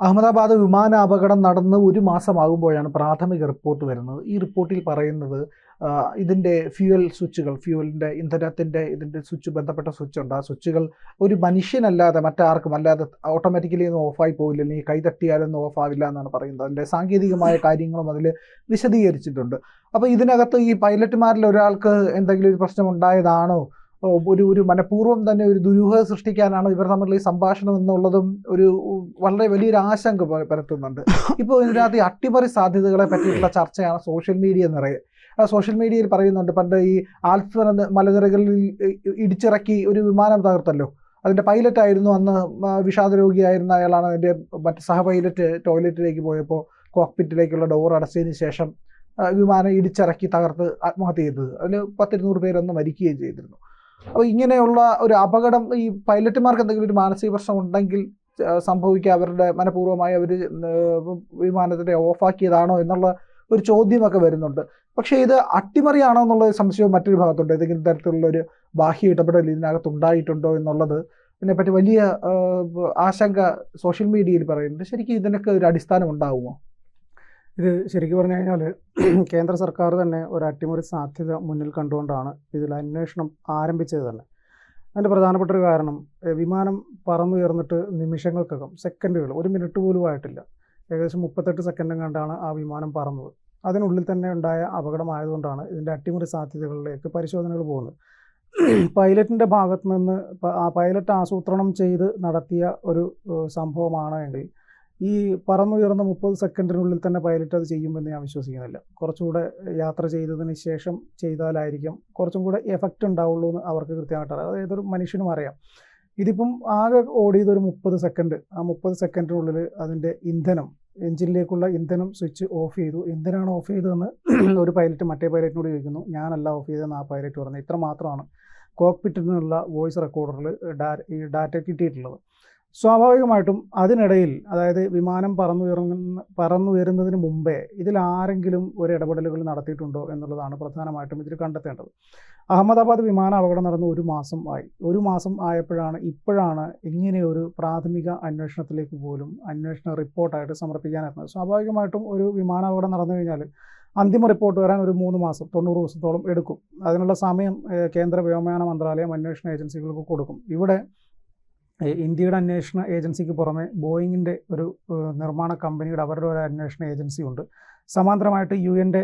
അഹമ്മദാബാദ് വിമാന അപകടം നടന്ന് ഒരു മാസമാകുമ്പോഴാണ് പ്രാഥമിക റിപ്പോർട്ട് വരുന്നത്. ഈ റിപ്പോർട്ടിൽ പറയുന്നത് ഇതിന്റെ ഫ്യൂവൽ സ്വിച്ചുകൾ ഫ്യൂവലിന്റെ ഇന്ധനത്തിന്റെ ഇതിന്റെ സ്വിച്ച് ബന്ധപ്പെട്ട സ്വിച്ച് ഉണ്ട് ആ സ്വിച്ചുകൾ ഒരു മനുഷ്യനല്ലാതെ മറ്റാർക്കും അല്ലാതെ ഓട്ടോമാറ്റിക്കലി ഒന്നും ഓഫായി പോയില്ല അല്ലെങ്കിൽ കൈ തട്ടിയാലൊന്നും ഓഫ് ആവില്ല എന്നാണ് പറയുന്നത്. അതിന്റെ സാങ്കേതികമായ കാര്യങ്ങളും അതിൽ വിശദീകരിച്ചിട്ടുണ്ട്. അപ്പോൾ ഇതിനകത്ത് ഈ പൈലറ്റുമാരിൽ ഒരാൾക്ക് എന്തെങ്കിലും ഒരു പ്രശ്നം ഉണ്ടായതാണോ? ഒരു ഒരു മനഃപൂർവം തന്നെ ഒരു ദുരൂഹത സൃഷ്ടിക്കാനാണ് ഇവർ തമ്മിലുള്ള ഈ സംഭാഷണം എന്നുള്ളതും ഒരു വളരെ വലിയൊരു ആശങ്ക പരത്തുന്നുണ്ട്. ഇപ്പോൾ ഇതിനകത്ത് ഈ അട്ടിമറി സാധ്യതകളെ പറ്റിയിട്ടുള്ള ചർച്ചയാണ് സോഷ്യൽ മീഡിയ നിറയെ. സോഷ്യൽ മീഡിയയിൽ പറയുന്നുണ്ട് പണ്ട് ഈ ആൽഫ മല- മലനിരകളിൽ ഇടിച്ചിറക്കി ഒരു വിമാനം തകർത്തല്ലോ. അതിന്റെ പൈലറ്റ് ആയിരുന്നു അന്ന് വിഷാദ രോഗിയായിരുന്ന അയാളാണ് അതിന്റെ മറ്റ് സഹ പൈലറ്റ് ടോയ്ലറ്റിലേക്ക് പോയപ്പോൾ കോക്പിറ്റിലേക്കുള്ള ഡോർ അടച്ചതിന് ശേഷം വിമാനം ഇടിച്ചിറക്കി തകർത്ത് ആത്മഹത്യ ചെയ്തത്. അതിൽ പത്തിരുന്നൂറ് പേരൊന്ന് മരിക്കുകയും ചെയ്തിരുന്നു. അപ്പോൾ ഇങ്ങനെയുള്ള ഒരു അപകടം ഈ പൈലറ്റുമാർക്ക് എന്തെങ്കിലും ഒരു മാനസിക പ്രശ്നം ഉണ്ടെങ്കിൽ സംഭവിക്കുക അവരുടെ മനഃപൂർവമായി അവർ വിമാനത്തിനെ ഓഫാക്കിയതാണോ എന്നുള്ള ഒരു ചോദ്യമൊക്കെ വരുന്നുണ്ട്. പക്ഷേ ഇത് അട്ടിമറിയാണോ എന്നുള്ള ഒരു സംശയവും മറ്റൊരു ഭാഗത്തുണ്ട്. ഏതെങ്കിലും തരത്തിലുള്ള ഒരു ബാഹ്യ ഇടപെടൽ ഇതിനകത്ത് ഉണ്ടായിട്ടുണ്ടോ എന്നുള്ളത് ഇതിനെപ്പറ്റി വലിയ ആശങ്ക സോഷ്യൽ മീഡിയയിൽ പറയുന്നുണ്ട്. ശരിക്കും ഇതിനൊക്കെ ഒരു അടിസ്ഥാനം ഉണ്ടാവുമോ? ഇത് ശരിക്കും പറഞ്ഞു കഴിഞ്ഞാൽ കേന്ദ്ര സർക്കാർ തന്നെ ഒരു അട്ടിമറി സാധ്യത മുന്നിൽ കണ്ടുകൊണ്ടാണ് ഇതിൽ അന്വേഷണം ആരംഭിച്ചത് തന്നെ. അതിന്റെ പ്രധാനപ്പെട്ട ഒരു കാരണം വിമാനം പറന്നുയർന്നിട്ട് നിമിഷങ്ങൾക്കകം സെക്കൻഡുകൾ ഒരു മിനിറ്റ് പോലും ആയിട്ടില്ല. ഏകദേശം മുപ്പത്തെട്ട് സെക്കൻഡും കണ്ടാണ് ആ വിമാനം പറന്നത്. അതിനുള്ളിൽ തന്നെ ഉണ്ടായ അപകടമായതുകൊണ്ടാണ് ഇതിന്റെ അട്ടിമറി സാധ്യതകളിലേക്ക് പരിശോധനകൾ പോകുന്നത്. പൈലറ്റിന്റെ ഭാഗത്ത് നിന്ന് ആ പൈലറ്റ് ആസൂത്രണം ചെയ്ത് നടത്തിയ ഒരു സംഭവമാണ് എങ്കിൽ ഈ പറന്നുയർന്ന മുപ്പത് സെക്കൻഡിനുള്ളിൽ തന്നെ പൈലറ്റ് അത് ചെയ്യുമെന്ന് ഞാൻ വിശ്വസിക്കുന്നില്ല. കുറച്ചുകൂടെ യാത്ര ചെയ്തതിന് ശേഷം ചെയ്താലായിരിക്കും. കുറച്ചും കൂടെ എഫക്റ്റ് ഉണ്ടാവുള്ളൂ എന്ന് അവർക്ക് കൃത്യമായിട്ട് അറിയാം. അത് ഏതൊരു മനുഷ്യനും അറിയാം. ഇതിപ്പം ആകെ ഓടിയത് ഒരു മുപ്പത് സെക്കൻഡ്. ആ മുപ്പത് സെക്കൻഡിനുള്ളിൽ അതിന്റെ ഇന്ധനം എഞ്ചിനിലേക്കുള്ള ഇന്ധനം സ്വിച്ച് ഓഫ് ചെയ്തു. എന്തിനാണ് ഓഫ് ചെയ്തതെന്ന് ഒരു പൈലറ്റ് മറ്റേ പൈലറ്റിനോട് ചോദിക്കുന്നു. ഞാനല്ല ഓഫ് ചെയ്തതെന്ന് ആ പൈലറ്റ് പറഞ്ഞു ഇത്ര മാത്രമാണ്. കോക്പിറ്റിൽ നിന്നുള്ള വോയിസ് റെക്കോർഡറിൽ ഈ ഡാറ്റ കിട്ടിയിട്ടുള്ളത്. സ്വാഭാവികമായിട്ടും അതിനിടയിൽ അതായത് വിമാനം പറന്നുയർന്ന പറന്നുയരുന്നതിന് മുമ്പേ ഇതിൽ ആരെങ്കിലും ഒരു ഇടപെടലുകൾ നടത്തിയിട്ടുണ്ടോ എന്നുള്ളതാണ് പ്രധാനമായിട്ടും ഇതിൽ കണ്ടെത്തേണ്ടത്. അഹമ്മദാബാദ് വിമാന അപകടം നടന്ന് ഒരു മാസം ആയി. ഒരു മാസം ആയപ്പോഴാണ് ഇപ്പോഴാണ് ഇങ്ങനെ ഒരു പ്രാഥമിക അന്വേഷണത്തിലേക്ക് പോലും അന്വേഷണ റിപ്പോർട്ടായിട്ട് സമർപ്പിക്കാനെത്തുന്നത് സ്വാഭാവികമായിട്ടും ഒരു വിമാന അപകടം നടന്നു കഴിഞ്ഞാൽ അന്തിമ റിപ്പോർട്ട് വരാൻ ഒരു മൂന്ന് മാസം തൊണ്ണൂറ് ദിവസത്തോളം എടുക്കും. അതിനുള്ള സമയം കേന്ദ്ര വ്യോമയാന മന്ത്രാലയം അന്വേഷണ ഏജൻസികൾക്ക് കൊടുക്കും. ഇവിടെ ഇന്ത്യയുടെ അന്വേഷണ ഏജൻസിക്ക് പുറമെ ബോയിങ്ങിന്റെ ഒരു നിർമ്മാണ കമ്പനിയുടെ അവരുടെ ഒരു അന്വേഷണ ഏജൻസി ഉണ്ട്. സമാന്തരമായിട്ട് യു എന്റെ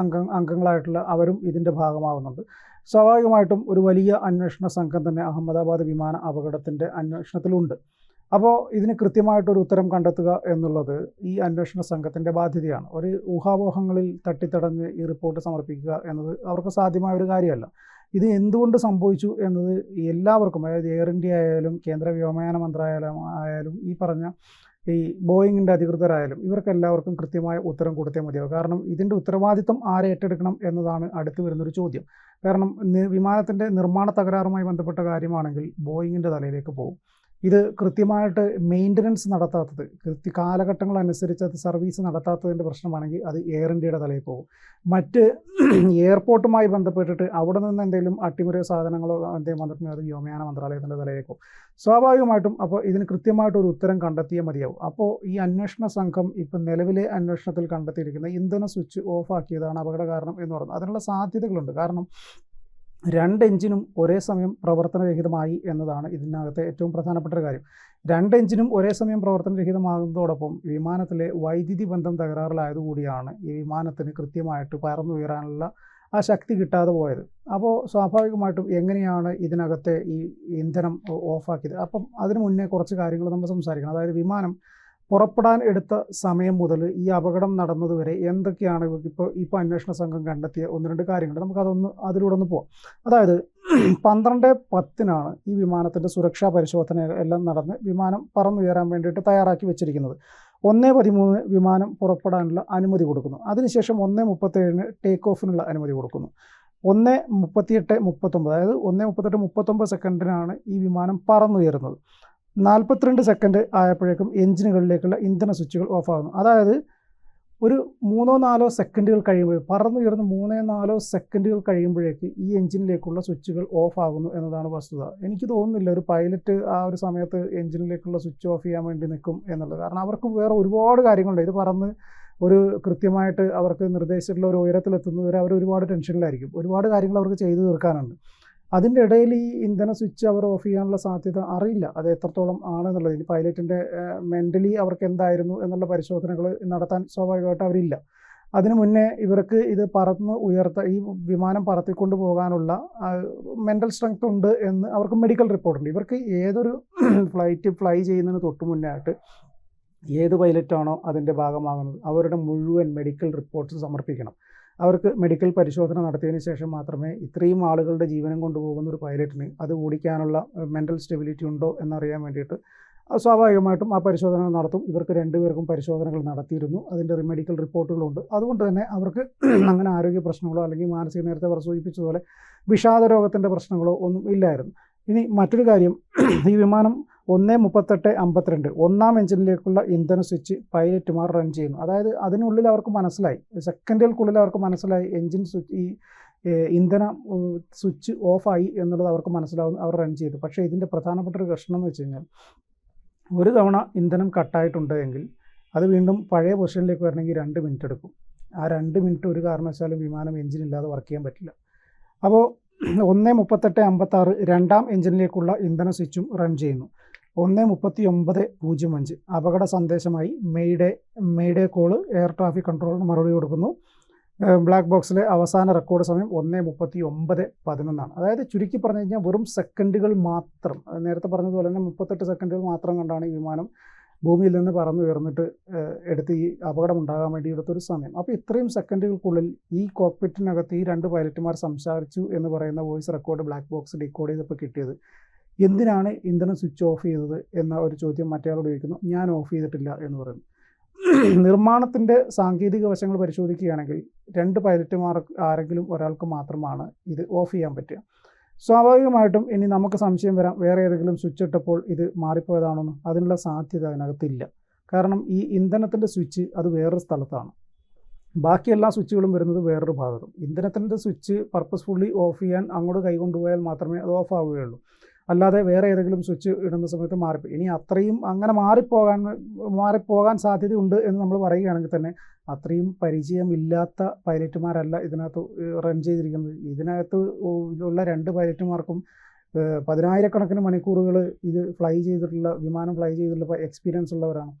അംഗ അംഗങ്ങളായിട്ടുള്ള അവരും ഇതിന്റെ ഭാഗമാവുന്നുണ്ട്. സ്വാഭാവികമായിട്ടും ഒരു വലിയ അന്വേഷണ സംഘം തന്നെ അഹമ്മദാബാദ് വിമാന അപകടത്തിന്റെ അന്വേഷണത്തിലുണ്ട്. അപ്പോൾ ഇതിന് കൃത്യമായിട്ടൊരു ഉത്തരം കണ്ടെത്തുക എന്നുള്ളത് ഈ അന്വേഷണ സംഘത്തിന്റെ ബാധ്യതയാണ്. ഒരു ഊഹാപോഹങ്ങളിൽ തട്ടിത്തടഞ്ഞ് ഈ റിപ്പോർട്ട് സമർപ്പിക്കുക എന്നത് അവർക്ക് സാധ്യമായ ഒരു കാര്യമല്ല. ഇത് എന്തുകൊണ്ട് സംഭവിച്ചു എന്നത് എല്ലാവർക്കും അതായത് എയർ ഇന്ത്യ ആയാലും കേന്ദ്ര വ്യോമയാന മന്ത്രാലയം ആയാലും ഈ പറഞ്ഞ ഈ ബോയിങ്ങിന്റെ അധികൃതരായാലും ഇവർക്ക് എല്ലാവർക്കും കൃത്യമായ ഉത്തരം കൊടുത്തേ മതിയാവും. കാരണം ഇതിന്റെ ഉത്തരവാദിത്തം ആരെ ഏറ്റെടുക്കണം എന്നതാണ് അടുത്ത് വരുന്നൊരു ചോദ്യം. കാരണം വിമാനത്തിന്റെ നിർമ്മാണ തകരാറുമായി ബന്ധപ്പെട്ട കാര്യമാണെങ്കിൽ ബോയിങ്ങിന്റെ തലയിലേക്ക് പോകും. ഇത് കൃത്യമായിട്ട് മെയിന്റനൻസ് നടത്താത്തത് കൃത്യ കാലഘട്ടങ്ങൾ അനുസരിച്ച് അത് സർവീസ് നടത്താത്തതിന്റെ പ്രശ്നമാണെങ്കിൽ അത് എയർ ഇന്ത്യയുടെ തലയിൽ പോകും. മറ്റ് എയർപോർട്ടുമായി ബന്ധപ്പെട്ടിട്ട് അവിടെ നിന്ന് എന്തെങ്കിലും അട്ടിമറി സാധനങ്ങളോ എന്തെങ്കിലും വന്നിട്ടുണ്ടെങ്കിൽ അത് വ്യോമയാന മന്ത്രാലയത്തിന്റെ തലയിലേക്ക് പോകും. സ്വാഭാവികമായിട്ടും അപ്പോൾ ഇതിന് കൃത്യമായിട്ട് ഒരു ഉത്തരം കണ്ടെത്തിയേ മതിയാവും. അപ്പോൾ ഈ അന്വേഷണ സംഘം ഇപ്പം നിലവിലെ അന്വേഷണത്തിൽ കണ്ടെത്തിയിരിക്കുന്ന ഇന്ധന സ്വിച്ച് ഓഫ് ആക്കിയതാണ് അപകട കാരണം എന്ന് പറയുന്നത്. അതിനുള്ള സാധ്യതകളുണ്ട്. കാരണം രണ്ട് എഞ്ചിനും ഒരേ സമയം പ്രവർത്തനരഹിതമായി എന്നതാണ് ഇതിനകത്തെ ഏറ്റവും പ്രധാനപ്പെട്ട ഒരു കാര്യം. രണ്ട് എഞ്ചിനും ഒരേ സമയം പ്രവർത്തനരഹിതമാകുന്നതോടൊപ്പം വിമാനത്തിലെ വൈദ്യുതി ബന്ധം തകരാറിലായതുകൂടിയാണ് ഈ വിമാനത്തിന് കൃത്യമായിട്ട് പറന്നുയരാനുള്ള ആ ശക്തി കിട്ടാതെ പോയത്. അപ്പോൾ സ്വാഭാവികമായിട്ടും എങ്ങനെയാണ് ഇതിനകത്തെ ഈ ഇന്ധനം ഓഫാക്കിയത്? അപ്പം അതിനു മുന്നേ കുറച്ച് കാര്യങ്ങൾ നമ്മൾ സംസാരിക്കണം. അതായത് വിമാനം പുറപ്പെടാൻ എടുത്ത സമയം മുതൽ ഈ അപകടം നടന്നതുവരെ എന്തൊക്കെയാണ് ഇപ്പോൾ ഇപ്പോൾ അന്വേഷണ സംഘം കണ്ടെത്തിയ ഒന്ന് രണ്ട് കാര്യങ്ങൾ. നമുക്കതൊന്ന് അതിലൂടെ ഒന്ന് പോവാം. അതായത് പന്ത്രണ്ട് പത്തിനാണ് ഈ വിമാനത്തിന്റെ സുരക്ഷാ പരിശോധന എല്ലാം നടന്ന് വിമാനം പറന്നുയരാൻ വേണ്ടിയിട്ട് തയ്യാറാക്കി വെച്ചിരിക്കുന്നത്. ഒന്നേ പതിമൂന്ന് വിമാനം പുറപ്പെടാനുള്ള അനുമതി കൊടുക്കുന്നു. അതിനുശേഷം ഒന്നേ മുപ്പത്തേഴിന് ടേക്ക് ഓഫിനുള്ള അനുമതി കൊടുക്കുന്നു. ഒന്ന് മുപ്പത്തിയെട്ട് മുപ്പത്തൊമ്പത് അതായത് ഒന്ന് മുപ്പത്തെട്ട് മുപ്പത്തൊമ്പത് സെക്കൻഡിനാണ് ഈ വിമാനം പറന്നുയരുന്നത്. നാൽപ്പത്തിരണ്ട് സെക്കൻഡ് ആയപ്പോഴേക്കും എഞ്ചിനുകളിലേക്കുള്ള ഇന്ധന സ്വിച്ചുകൾ ഓഫാകുന്നു അതായത് ഒരു മൂന്നോ നാലോ സെക്കൻഡുകൾ കഴിയുമ്പോൾ പറന്നുയർന്ന് മൂന്നോ നാലോ സെക്കൻഡുകൾ കഴിയുമ്പോഴേക്ക് ഈ എഞ്ചിനിലേക്കുള്ള സ്വിച്ചുകൾ ഓഫ് ആകുന്നു എന്നതാണ് വസ്തുത. എനിക്ക് തോന്നുന്നില്ല ഒരു പൈലറ്റ് ആ ഒരു സമയത്ത് എഞ്ചിനിലേക്കുള്ള സ്വിച്ച് ഓഫ് ചെയ്യാൻ വേണ്ടി നിൽക്കും എന്നുള്ളത്. കാരണം അവർക്ക് വേറെ ഒരുപാട് കാര്യങ്ങളുണ്ട്. ഇത് പറന്ന് ഒരു കൃത്യമായിട്ട് അവർക്ക് നിർദ്ദേശിച്ചിട്ടുള്ള ഒരു ഉയരത്തിലെത്തുന്നവരെ അവർ ഒരുപാട് ടെൻഷനിലായിരിക്കും ഒരുപാട് കാര്യങ്ങൾ അവർക്ക് ചെയ്തു തീർക്കാനുണ്ട്. അതിന്റെ ഇടയിൽ ഈ ഇന്ധന സ്വിച്ച് അവർ ഓഫ് ചെയ്യാനുള്ള സാധ്യത അറിയില്ല. അത് എത്രത്തോളം ആണെന്നുള്ളത്. ഇനി പൈലറ്റിന്റെ മെന്റലി അവർക്ക് എന്തായിരുന്നു എന്നുള്ള പരിശോധനകൾ നടത്താൻ സ്വാഭാവികമായിട്ട് അവരില്ല. അതിനു മുന്നേ ഇവർക്ക് ഇത് പറന്ന് ഉയർത്ത ഈ വിമാനം പറത്തിക്കൊണ്ട് പോകാനുള്ള മെന്റൽ സ്ട്രെങ്ത് ഉണ്ട് എന്ന് അവർക്ക് മെഡിക്കൽ റിപ്പോർട്ടുണ്ട്. ഇവർക്ക് ഏതൊരു ഫ്ലൈറ്റ് ഫ്ലൈ ചെയ്യുന്നതിന് തൊട്ട് മുന്നേ ആയിട്ട് ഏത് പൈലറ്റാണോ അതിന്റെ ഭാഗമാകുന്നത് അവരുടെ മുഴുവൻ മെഡിക്കൽ റിപ്പോർട്ട്സ് സമർപ്പിക്കണം. അവർക്ക് മെഡിക്കൽ പരിശോധന നടത്തിയതിന് ശേഷം മാത്രമേ ഇത്രയും ആളുകളുടെ ജീവനം കൊണ്ടുപോകുന്ന ഒരു പൈലറ്റിന് അത് ഓടിക്കാനുള്ള മെന്റൽ സ്റ്റെബിലിറ്റി ഉണ്ടോ എന്നറിയാൻ വേണ്ടിയിട്ട് സ്വാഭാവികമായിട്ടും ആ പരിശോധന നടത്തും. ഇവർക്ക് രണ്ടുപേർക്കും പരിശോധനകൾ നടത്തിയിരുന്നു. അതിന്റെ മെഡിക്കൽ റിപ്പോർട്ടുകളുണ്ട് അതുകൊണ്ട് തന്നെ അവർക്ക് അങ്ങനെ ആരോഗ്യ പ്രശ്നങ്ങളോ അല്ലെങ്കിൽ മാനസിക നേരത്തെ അവർ സൂചിപ്പിച്ചതുപോലെ വിഷാദ രോഗത്തിന്റെ പ്രശ്നങ്ങളോ ഒന്നും ഇല്ലായിരുന്നു. ഇനി മറ്റൊരു കാര്യം ഈ വിമാനം ഒന്ന് മുപ്പത്തെട്ട് അമ്പത്തിരണ്ട്. ഒന്നാം എഞ്ചിനിലേക്കുള്ള ഇന്ധന സ്വിച്ച് പൈലറ്റുമാർ റൺ ചെയ്യുന്നു. അതായത് അതിനുള്ളിൽ അവർക്ക് മനസ്സിലായി. സെക്കൻഡുകൾക്കുള്ളിൽ അവർക്ക് മനസ്സിലായി എഞ്ചിൻ സ്വിച്ച് ഈ ഇന്ധന സ്വിച്ച് ഓഫായി എന്നുള്ളത് അവർക്ക് മനസ്സിലാവുന്നു അവർ റൺ ചെയ്തു. പക്ഷേ ഇതിന്റെ പ്രധാനപ്പെട്ട ഒരു പ്രശ്നം എന്ന് വെച്ച് കഴിഞ്ഞാൽ ഒരു തവണ ഇന്ധനം കട്ടായിട്ടുണ്ട് എങ്കിൽ അത് വീണ്ടും പഴയ പൊസിഷനിലേക്ക് വരണമെങ്കിൽ രണ്ട് മിനിറ്റ് എടുക്കും. ആ രണ്ട് മിനിറ്റ് ഒരു കാരണവശാലും വിമാനം എഞ്ചിൻ ഇല്ലാതെ വർക്ക് ചെയ്യാൻ പറ്റില്ല. അപ്പോൾ ഒന്ന് മുപ്പത്തെട്ട് അമ്പത്താറ് രണ്ടാം എഞ്ചിനിലേക്കുള്ള ഇന്ധന സ്വിച്ചും റൺ ചെയ്യുന്നു. ഒന്ന് മുപ്പത്തി ഒമ്പത് പൂജ്യം അഞ്ച്. അപകട സന്ദേശമായി mayday mayday call air traffic കൺട്രോളിന് മറുപടി കൊടുക്കുന്നു. ബ്ലാക്ക് ബോക്സിലെ അവസാന റെക്കോർഡ് സമയം ഒന്ന് മുപ്പത്തി ഒമ്പത് പതിനൊന്നാണ്. അതായത് ചുരുക്കി പറഞ്ഞു കഴിഞ്ഞാൽ വെറും സെക്കൻഡുകൾ മാത്രം നേരത്തെ പറഞ്ഞതുപോലെ തന്നെ മുപ്പത്തെട്ട് സെക്കൻഡുകൾ മാത്രം കണ്ടാണ് ഈ വിമാനം ഭൂമിയിൽ നിന്ന് പറന്നു ഉയർന്നിട്ട് എടുത്ത് ഈ അപകടം ഉണ്ടാകാൻ വേണ്ടി എടുത്തൊരു സമയം. അപ്പോൾ ഇത്രയും സെക്കൻഡുകൾക്കുള്ളിൽ ഈ കോക്പിറ്റിനകത്ത് ഈ രണ്ട് പൈലറ്റുമാർ സംസാരിച്ചു എന്ന് പറയുന്ന voice record black box decode ചെയ്തപ്പോൾ കിട്ടിയത് എന്തിനാണ് ഇന്ധനം സ്വിച്ച് ഓഫ് ചെയ്തത് എന്ന ഒരു ചോദ്യം മറ്റേയാളോട് ചോദിക്കുന്നു. ഞാൻ ഓഫ് ചെയ്തിട്ടില്ല എന്ന് പറയുന്നു. നിർമ്മാണത്തിന്റെ സാങ്കേതിക വശങ്ങൾ പരിശോധിക്കുകയാണെങ്കിൽ രണ്ട് പൈലറ്റുമാർ ആരെങ്കിലും ഒരാൾക്ക് മാത്രമാണ് ഇത് ഓഫ് ചെയ്യാൻ പറ്റുക. സ്വാഭാവികമായിട്ടും ഇനി നമുക്ക് സംശയം വരാം വേറെ ഏതെങ്കിലും സ്വിച്ച് ഇട്ടപ്പോൾ ഇത് മാറിപ്പോയതാണെന്ന്. അതിനുള്ള സാധ്യത അതിനകത്തില്ല. കാരണം ഈ ഇന്ധനത്തിന്റെ സ്വിച്ച് അത് വേറൊരു സ്ഥലത്താണ്. ബാക്കി എല്ലാ സ്വിച്ചുകളും വരുന്നത് വേറൊരു ഭാഗത്തും. ഇന്ധനത്തിന്റെ സ്വിച്ച് പർപ്പസ്ഫുള്ളി ഓഫ് ചെയ്യാൻ അങ്ങോട്ട് കൈകൊണ്ടുപോയാൽ മാത്രമേ അത് ഓഫ് ആവുകയുള്ളൂ. അല്ലാതെ വേറെ ഏതെങ്കിലും സ്വിച്ച് ഇടുന്ന സമയത്ത് മാറിപ്പോയി. ഇനി അത്രയും അങ്ങനെ മാറിപ്പോകാൻ മാറിപ്പോകാൻ സാധ്യതയുണ്ട് എന്ന് നമ്മൾ പറയുകയാണെങ്കിൽ തന്നെ അത്രയും പരിചയമില്ലാത്ത പൈലറ്റുമാരല്ല ഇതിനകത്ത് റൺ ചെയ്തിരിക്കുന്നത്. ഇതിനകത്ത് ഉള്ള രണ്ട് പൈലറ്റുമാർക്കും പതിനായിരക്കണക്കിന് മണിക്കൂറുകൾ ഇത് ഫ്ലൈ ചെയ്തിട്ടുള്ള വിമാനം ഫ്ലൈ ചെയ്തിട്ടുള്ള എക്സ്പീരിയൻസ് ഉള്ളവരാണ്.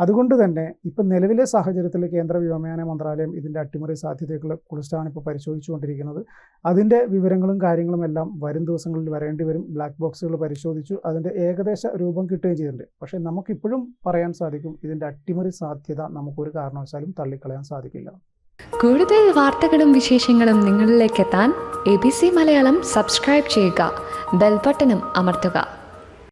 അതുകൊണ്ട് തന്നെ ഇപ്പം നിലവിലെ സാഹചര്യത്തിൽ കേന്ദ്ര വ്യോമയാന മന്ത്രാലയം ഇതിന്റെ അട്ടിമറി സാധ്യതകളെ കുറിച്ചാണ് ഇപ്പോൾ പരിശോധിച്ചുകൊണ്ടിരിക്കുന്നത്. അതിന്റെ വിവരങ്ങളും കാര്യങ്ങളും എല്ലാം വരും ദിവസങ്ങളിൽ വരേണ്ടി വരും. ബ്ലാക്ക് ബോക്സുകൾ പരിശോധിച്ചു. അതിന്റെ ഏകദേശ രൂപം കിട്ടുകയും ചെയ്തിട്ടുണ്ട്. പക്ഷേ നമുക്കിപ്പോഴും പറയാൻ സാധിക്കും ഇതിന്റെ അട്ടിമറി സാധ്യത നമുക്കൊരു കാരണവശാലും തള്ളിക്കളയാൻ സാധിക്കില്ല. കൂടുതൽ വാർത്തകളും വിശേഷങ്ങളും നിങ്ങളിലേക്ക് എത്താൻ A B C Malayalam subscribe ചെയ്യുക. ബെൽബട്ടനും അമർത്തുക.